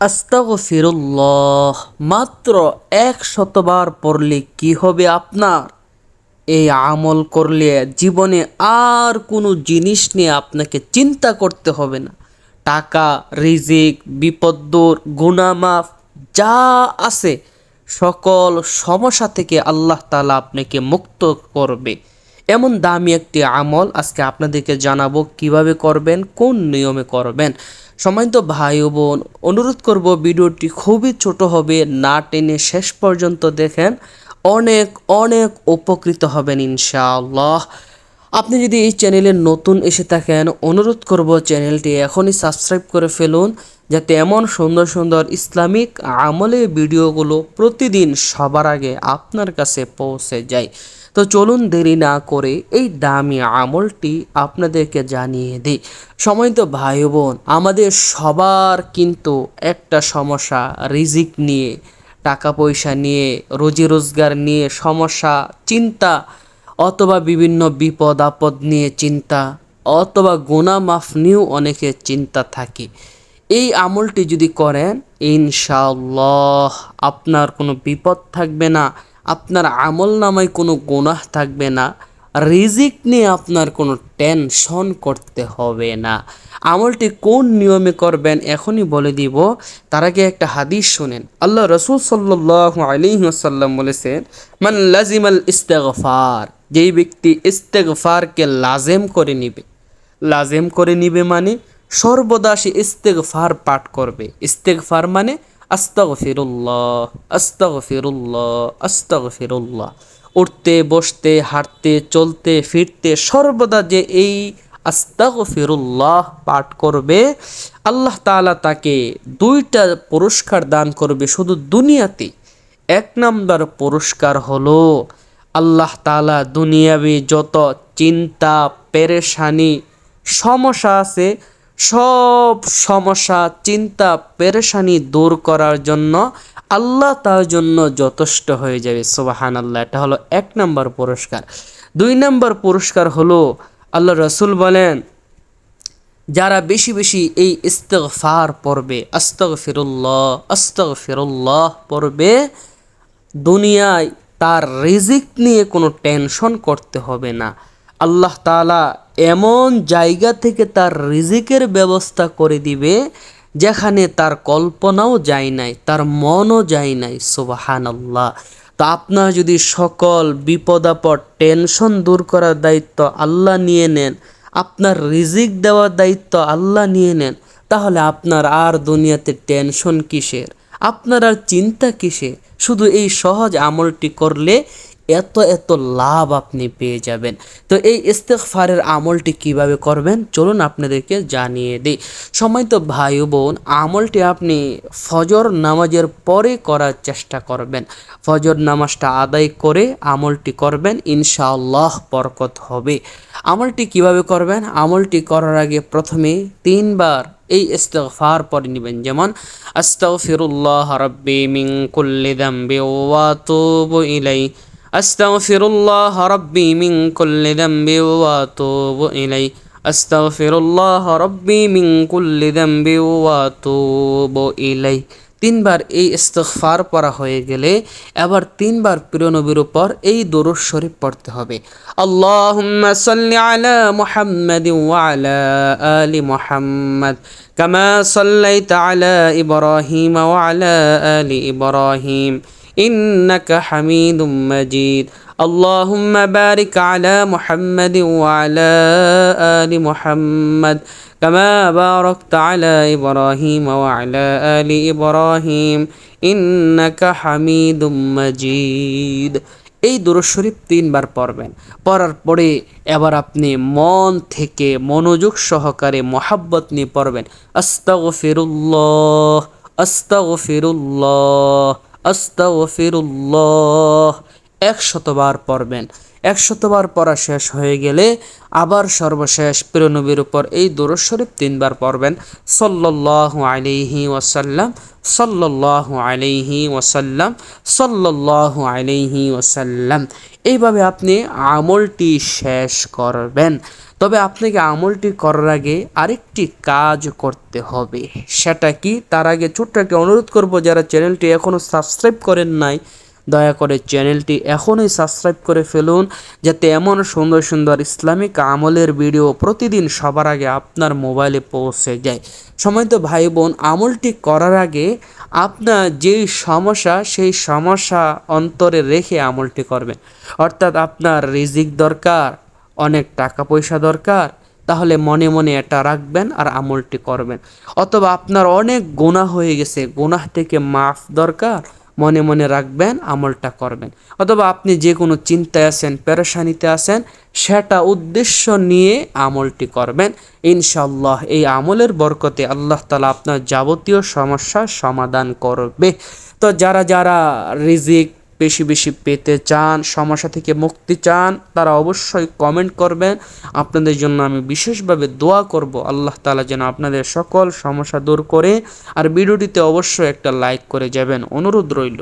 আস্তাগফিরুল্লাহ, মাত্র এক শতবার পড়লে কি হবে আপনার? এই আমল করলে জীবনে আর কোনো জিনিস নিয়ে আপনাকে চিন্তা করতে হবে না। টাকা, রিজিক বিপদ্দর গুণামাফ যা আছে, সকল সমস্যা থেকে আল্লাহ তালা আপনাকে মুক্ত করবে। এমন দামি একটি আমল আজকে আপনাদেরকে জানাব কীভাবে করবেন, কোন নিয়মে করবেন। সময় তো ভাই ও বোন, অনুরোধ করব ভিডিওটি খুবই ছোট হবে, না টেনে শেষ পর্যন্ত দেখেন। অনেক অনেক উপকৃত হবেন ইনশাআল্লাহ। আপনি যদি এই চ্যানেলে নতুন এসে থাকেন, অনুরোধ করব চ্যানেলটি এখনই সাবস্ক্রাইব করে ফেলুন, যাতে এমন সুন্দর সুন্দর ইসলামিক আমলে ভিডিওগুলো প্রতিদিন সবার আগে আপনার কাছে পৌঁছে যায়। তো চলুন দেরি না করে এই দামি আমলটি আপনাদেরকে জানিয়ে দিই। সময় তো ভাই বোন আমাদের সবার কিন্তু একটা সমস্যা, রিজিক নিয়ে টাকা পয়সা নিয়ে রোজি রোজগার নিয়ে সমস্যা, চিন্তা, অথবা বিভিন্ন বিপদ আপদ নিয়ে চিন্তা, অথবা গোনা মাফ নিয়েও অনেকের চিন্তা থাকে। এই আমলটি যদি করেন, ইনশাআল্লাহ আপনার কোনো বিপদ থাকবে না। আপনার আমল নামায় কোনো গোনাহ থাকবে না, রিজিক নিয়ে আপনার কোনো টেনশন করতে হবে না। আমলটি কোন নিয়মে করবেন এখনই বলে দিব। তার আগে একটা হাদিস শোনেন। আল্লাহ রসুল সাল্লাহ আলিহাসাল্লাম বলেছেন, মান লাজিমাল ইস্তেগফার যেই ব্যক্তি ইস্তেগফারকে লাজেম করে নিবে। লাজেম করে নিবে মানে সর্বদা সে ইস্তেগফার পাঠ করবে। ইস্তেগফার মানে আস্তাগফিরুল্লাহ আস্তাগফিরুল্লাহ আস্তাগফিরুল্লাহ। উঠতে, বসতে, হাঁটতে, চলতে, ফিরতে সর্বদা যে এই আস্তাগফিরুল্লাহ পাঠ করবে, আল্লাহ তাআলা তাকে দুইটা পুরস্কার দান করবে শুধু দুনিয়াতে এক নম্বর পুরস্কার হলো আল্লাহ তাআলা দুনিয়াবি যত চিন্তা, পেরেশানি, সমস্যা আছে সব সমস্যা, চিন্তা, পেরেশানি দূর করার জন্য আল্লাহ তার জন্য যথেষ্ট হয়ে যাবে। সোবাহান আল্লাহ এটা হলো এক নম্বর পুরস্কার। দুই নম্বর পুরস্কার হলো আল্লাহ রসুল বলেন, যারা বেশি বেশি এই ইস্তফার পড়বে আস্তক ফিরুল্লাহ আস্তক ফিরুল্লাহ পড়বে, দুনিয়ায় তার রিজিক নিয়ে কোনো টেনশন করতে হবে না। আল্লাহ তালা এমন জায়গা থেকে তার রিজিকের ব্যবস্থা করে দিবে যেখানে তার কল্পনাও যায় নাই, তার মনও যায় নাই। সুবাহান আল্লাহ তো আপনার যদি সকল বিপদাপদ টেনশন দূর করার দায়িত্ব আল্লাহ নিয়ে নেন, আপনার রিজিক দেওয়ার দায়িত্ব আল্লাহ নিয়ে নেন, তাহলে আপনার আর দুনিয়াতে টেনশন কিসের? আপনার আর চিন্তা কিসে শুধু এই সহজ আমলটি করলে এত এত লাভ আপনি পেয়ে যাবেন। তো এই ইস্তেকফারের আমলটি কীভাবে করবেন? চলুন আপনাদেরকে জানিয়ে দিই। সময় তো ভাই বোন আমলটি আপনি ফজর নামাজের পরে করার চেষ্টা করবেন। ফজর নামাজটা আদায় করে আমলটি করবেন, ইনশাআল্লাহ বরকত হবে। আমলটি কীভাবে করবেন? আমলটি করার আগে প্রথমে তিনবার এই ইস্তেগফার পরে নেবেন। যেমন, আস্তাগফিরুল্লাহ রাব্বি মিন কুল্লি যামবি ওয়া আতুবু ইলাই أستغفر الله ربي من كل ذنب وأتوب إليه أستغفر الله ربي من كل ذنب وأتوب إليه তিনবার এই ইস্তফার পড়া হয়ে গেলে এবার তিনবার প্রিয় নবীর উপর এই দরুদ শরীফ পড়তে হবে আল্লাহুম্মা সাল্লি আলা মুহাম্মাদ ওয়া আলা আলি মুহাম্মাদ কামা সাল্লাইতা আলা ইব্রাহিম ওয়া আলা আলি ইব্রাহিম إنك حميد مجيد اللهم بارك على محمد وعلى آل محمد كما باركت على إبراهيم وعلى آل إبراهيم إنك حميد مجيد এই দুরুদ শরীফ তিনবার পড়বেন পড়ার পরে এবার আপনি মন থেকে মনোযোগ সহকারে মোহাব্বত নিয়ে পড়বেন আস্তাগফিরুল্লাহ আস্তাগফিরুল্লাহ আস্তাগফিরুল্লাহ একশতবার পড়বেন। একশতবার পড়া শেষ হয়ে গেলে আবার সর্বশেষ প্রিয়নবীর উপর এই দরুদ শরীফ তিনবার পড়বেন। সল্লাল্লাহু আলাইহি ওয়াসাল্লাম, সল্লাল্লাহু আলাইহি ওয়াসাল্লাম, সল্লাল্লাহু আলাইহি ওয়াসাল্লাম। এইভাবে আপনি আমলটি শেষ করবেন। তবে আপনাকে আমলটি করার আগে আরেকটি কাজ করতে হবে। সেটা কি? তার আগে ছোট্ট একটা অনুরোধ করব, যারা চ্যানেলটি এখনও সাবস্ক্রাইব করেন নাই দয়া করে চ্যানেলটি এখনই সাবস্ক্রাইব করে ফেলুন, যাতে এমন সুন্দর সুন্দর ইসলামিক আমলের ভিডিও প্রতিদিন সবার আগে আপনার মোবাইলে পৌঁছে যায়। সময়ত ভাই বোন আমলটি করার আগে আপনার যেই সমস্যা, সেই সমস্যা অন্তরে রেখে আমলটি করবেন। অর্থাৎ আপনার রিজিক দরকার, অনেক টাকা পয়সা দরকার, তাহলে মনে মনে এটা রাখবেন আর আমলটি করবেন। অথবা আপনার অনেক গোনা হয়ে গেছে, গোনাহ থেকে মাফ দরকার মনে মনে রাখবেন, আমলটা করবেন। অথবা আপনি যে কোনো চিন্তায় আছেন, পেরেশানিতে আছেন, সেটা উদ্দেশ্য নিয়ে আমলটি করবেন। ইনশাল্লাহ এই আমলের বরকতে আল্লাহ তালা আপনার যাবতীয় সমস্যার সমাধান করবে। তো যারা যারা রিজিক বেশি বেশি পেতে চান, সমস্যা থেকে মুক্তি চান, তারা অবশ্যই কমেন্ট করবেন। আপনাদের জন্য আমি বিশেষভাবে দোয়া করব, আল্লাহ তালা যেন আপনাদের সকল সমস্যা দূর করে। আর ভিডিওটিতে অবশ্যই একটা লাইক করে যাবেন। অনুরোধ রইল।